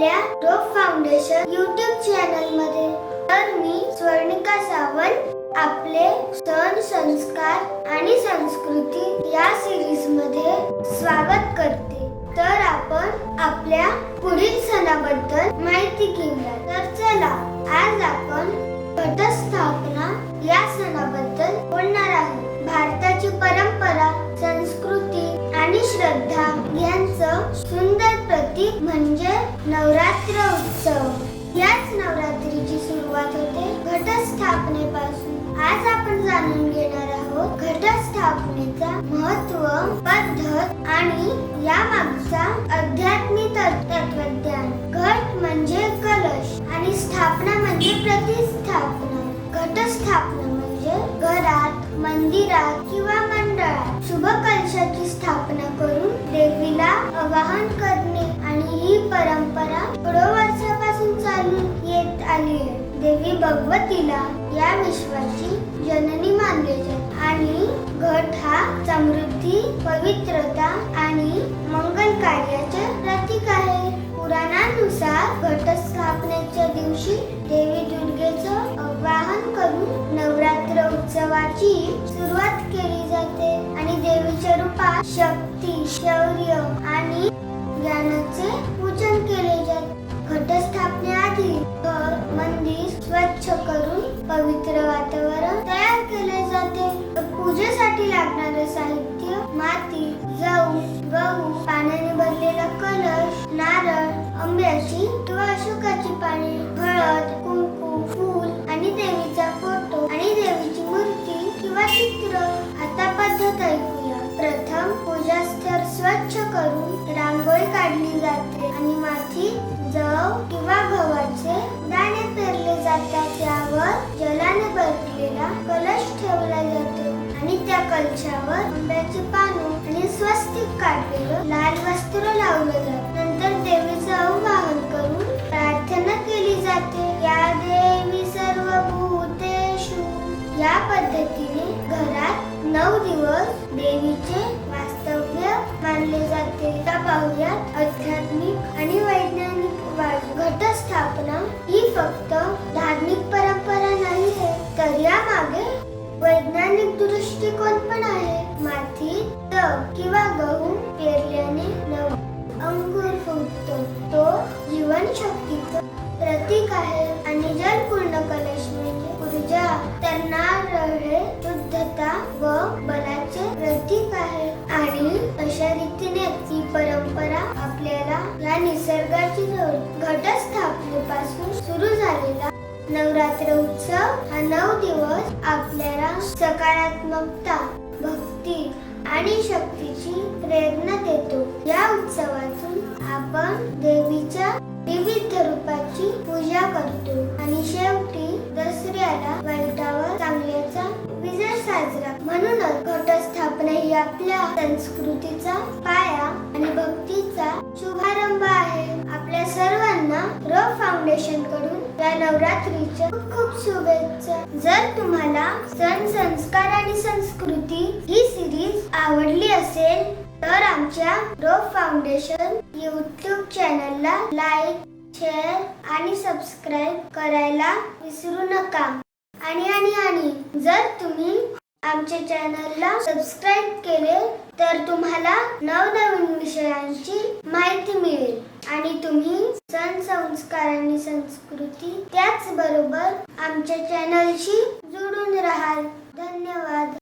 आपल्या रोप foundation YouTube चॅनलमध्ये तर मी स्वर्णिका सावंत आपले सण संस्कार आणि संस्कृती या सिरीजमध्ये स्वागत करते. तर आपण आपल्या पुढील सणाबद्दल माहिती घेऊया. तर चला आज आपण घटस्थापना या सणाबद्दल बोलणार आहोत. भारताची परंपरा संस्कृती आणि श्रद्धा यांचं सुंदर प्रतीक म्हणजे नवरात्र उत्सव याच नवरात्रीची सुरुवात होते घटस्थापनेपासून. आज आपण जाणून घेणार आहोत घटस्थापनेचा महत्त्व पद्धत आणि या मागचा आध्यात्मिक तत्वज्ञान घट म्हणजे कलश आणि स्थापना म्हणजे प्रतिस्थापना. घटस्थापना म्हणजे घरात मंदिरात किंवा मंडळात शुभ कलशाची स्थापना करून देवीला आवाहन कर आली आहे देवी भगवतीला या विश्वाची जननी मानले जाते आणि घट हा समृद्धी पवित्रता आणि मंगल कार्याचे प्रतीक आहे. पुराणानुसार घटस्थापनेच्या दिवशी देवी दुर्गेचं आवाहन करून नवरात्र उत्सवाची सुरुवात केली जाते. आणि देवीच्या रूपात शक्ती शौर्य आणि ज्ञानाचे पूजन केले जाते. घटस्थापने पाणी हळद कुंकू फूल आणि देवीचा फोटो आणि देवीची मूर्ती किंवा चित्र. आता पद्धत ऐकूया. प्रथम पूजास्थळ स्वच्छ करून रांगोळी काढली जाते आणि माती जव किंवा गव्हाचे दाणे पेरले जातात. त्यावर जलाने भरलेला कलश ठेवला जातो आणि त्या कलशावर आंब्याची पानं आणि स्वस्तिक काढलेलं लाल वस्त्र लावलं जातं. नंतर देवीचं आवाहन करून किंवा गहू पेरल्याने अंकुर फुटतो तो जीवनशक्तीचं प्रतीक आहे आणि जलपूर्ण कलश म्हणजे ऊर्जा तर शुद्धता व बलाचे प्रतीक आहे. आणि अशा रीतीने ती परंपरा आपल्याला या निसर्गाची घटस्थापनेपासून सुरू झालेला नवरात्र उत्सव हा नऊ दिवस आपल्याला सकारात्मकता भक्ती आणि शक्तीची प्रेरणा देतो. या उत्सवातून आपण देवीच्या विविध रूपाची पूजा करतो. आणि शेवटी दसऱ्याला वाईटावर चांगल्याचा विजय साजरा. म्हणूनच घटस्थापना ही आपल्या संस्कृतीचा पाया आणि भक्तीचा शुभारंभ आहे. आपल्या सर्व सर्वांना र फाउंडेशनकडून या नवरात्रीच्या खूप खूप शुभेच्छा. जर तुम्हाला सण संस्कार आणि संस्कृती ही सिरीज आवडली असेल तर आमच्या रो फाउंडेशन यूट्यूब चॅनलला लाईक शेअर आणि सबस्क्राईब करायला विसरू नका. आणि आणि आणि जर तुम्ही आमच्या चॅनलला सबस्क्राईब केले तर तुम्हाला नवनवीन विषयांची माहिती मिळेल. आणि तुम्ही सण संस्कार आणि संस्कृती त्याचबरोबर आमच्या चॅनलशी जुळून राहाल. धन्यवाद.